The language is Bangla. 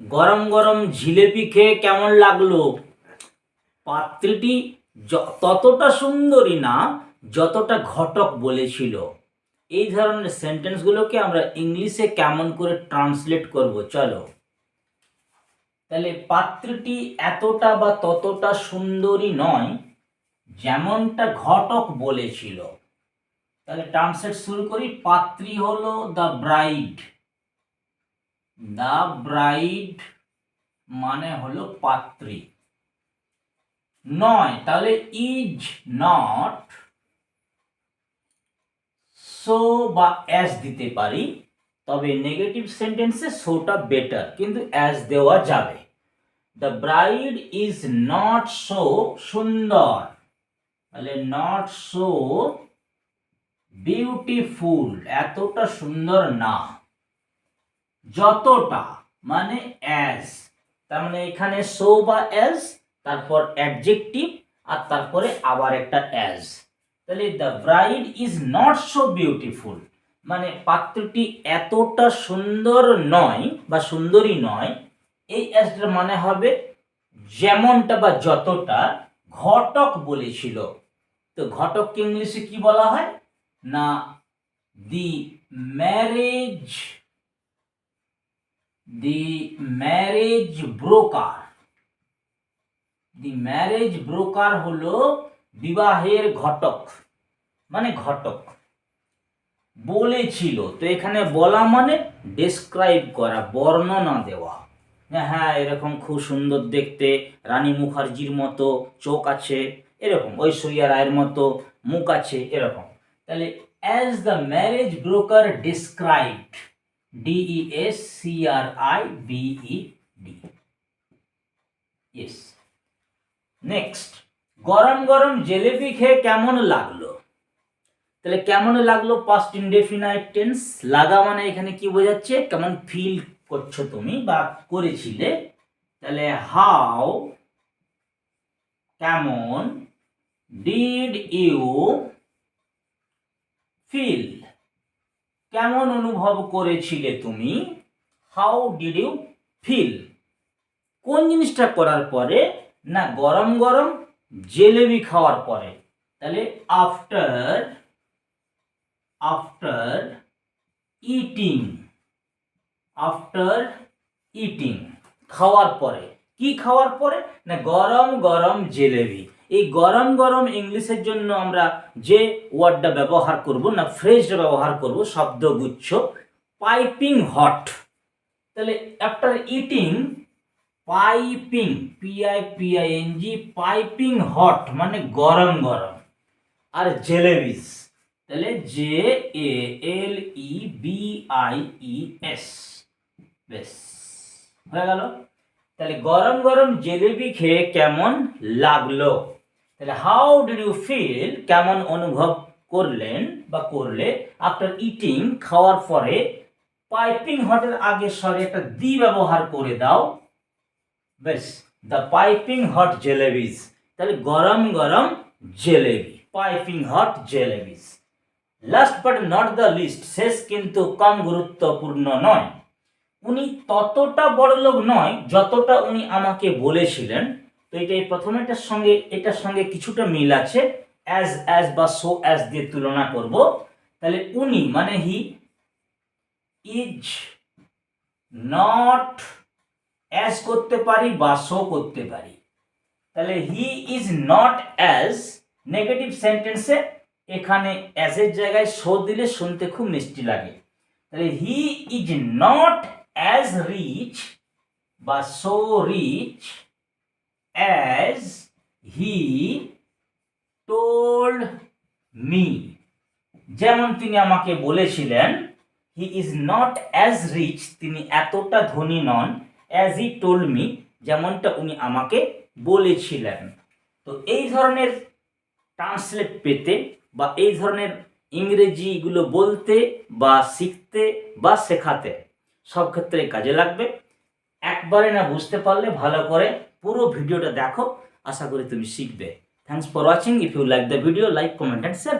গরম গরম জিলেপি খেয়ে কেমন লাগল? পাত্রীটি ততটা সুন্দরী না, যতটা ঘটক বলেছিল। এই ধরনের সেন্টেন্সগুলোকে আমরা ইংলিশে কেমন করে ট্রান্সলেট করব, চলো। তাহলে পাত্রটি এতটা বা ততটা সুন্দরী নয়, যেমনটা ঘটক বলেছিল। তাহলে ট্রান্সলেট শুরু করি, পাত্রী হলো দ্য ব্রাইড দ্য ব্রাইড মানে হলো পাত্রী। নয়, তাহলে ইজ নট সো বা অ্যাজ দিতে পারি, তবে নেগেটিভ সেন্টেন্সে সোটা বেটার কিন্তু অ্যাজ দেওয়া যাবে। The bride is not so সুন্দর। তাহলে নট সো বিউটিফুল এতটা সুন্দর না। যতটা মানে অ্যাজ তার মানে এখানে সো বা অ্যাজ তারপর অ্যাডজেক্টিভ আর তারপরে আবার একটা অ্যাজ তাহলে the bride is not so beautiful মানে পাত্রটি এতটা সুন্দর নয় বা সুন্দরী নয়, এই অ্যাজটার মানে হবে যেমনটা বা যতটা ঘটক বলেছিল। তো ঘটককে ইংলিশে কি বলা হয়? না the marriage the marriage broker the marriage broker হলো বিবাহের ঘটক। মানে ঘটক। বলেছিল, তো এখানে বলা মানে ডেসক্রাইব করা, বর্ণনা দেওয়া। যে হ্যাঁ এরকম খুব সুন্দর দেখতে, রানী মুখার্জির মতো চোখ আছে, এরকম, ঐশ্বরিয়া রায়ের মতো মুখ আছে, এরকম। তাহলে as the marriage broker described D E S C R I B E D yes next গরম গরম জিলেপি খেয়ে কেমন লাগল? তাহলে কেমন লাগল পাস্ট ইনডেফিনাইট টেন্স লাগা মানে এখানে কি বোঝাচ্ছে? কেমন ফিল করছ তুমি বা করেছিলে? তাহলে হাউ কেমন ডিড ইউ ফিল কেমন অনুভব করেছিলে তুমি? হাউ ডিড ইউ ফিল কোন জিনিসটা করার পরে? না, গরম গরম জেলেবি খাওয়ার পরে। তাহলে after after eating after eating খাওয়ার পরে। কি খাওয়ার পরে? না, গরম গরম জেলেবি। এই গরম গরম ইংলিশের জন্য আমরা যে ওয়ার্ডটা ব্যবহার করব না, ফ্রেজটা ব্যবহার করব শব্দগুচ্ছ পাইপিং হট। তাহলে after eating piping P I P I P I N G piping hot মানে গরম গরম। আর জেলেবিস, তাহলে J A L E B I E S বেশ হয়ে গেল। তাহলে গরম গরম জেলেবি খেয়ে কেমন লাগল? তাহলে হাউ ডিড ইউ ফিল কেমন অনুভব করলেন বা করলে? আফটার ইটিং খাওয়ার পরে পাইপিং হটের আগে সরে একটা দি ব্যবহার করে দাও। বেশ দ্য পাইপিং হট জেলেবিস তাহলে গরম গরম jalebi piping hot jalebis last but not the least শেষ কিন্তু কম গুরুত্বপূর্ণ নয়। উনি ততটা বড় লোক নয়, যতটা উনি আমাকে বলেছিলেন। তো এটা এই প্রথম এটার সঙ্গে এটার সঙ্গে কিছুটা মিল আছে অ্যাজ অ্যাজ বা সো অ্যাজ দিয়ে তুলনা করব। তাহলে উনি মানে হি ইজ নট অ্যাজ করতে পারি বা শো করতে পারি। তাহলে he is not as negative সেন্টেন্সে এখানে অ্যাজের জায়গায় শো দিলে শুনতে খুব মিষ্টি লাগে। তাহলে he is not as rich বা so rich as he told me যেমন তিনি আমাকে বলেছিলেন he is not as rich তিনি এতটা ধনী নন অ্যাজ হি টোল্ড মি যেমনটা উনি আমাকে বলেছিলেন। তো এই ধরনের ট্রান্সলেট পেতে বা এই ধরনের ইংরেজিগুলো বলতে বা শিখতে বা শেখাতে সব ক্ষেত্রে কাজে লাগবে। একবারে না বুঝতে পারলে ভালো করে পুরো ভিডিওটা দেখো। আশা করি তুমি শিখবে। Thanks for watching if you like the video like comment and share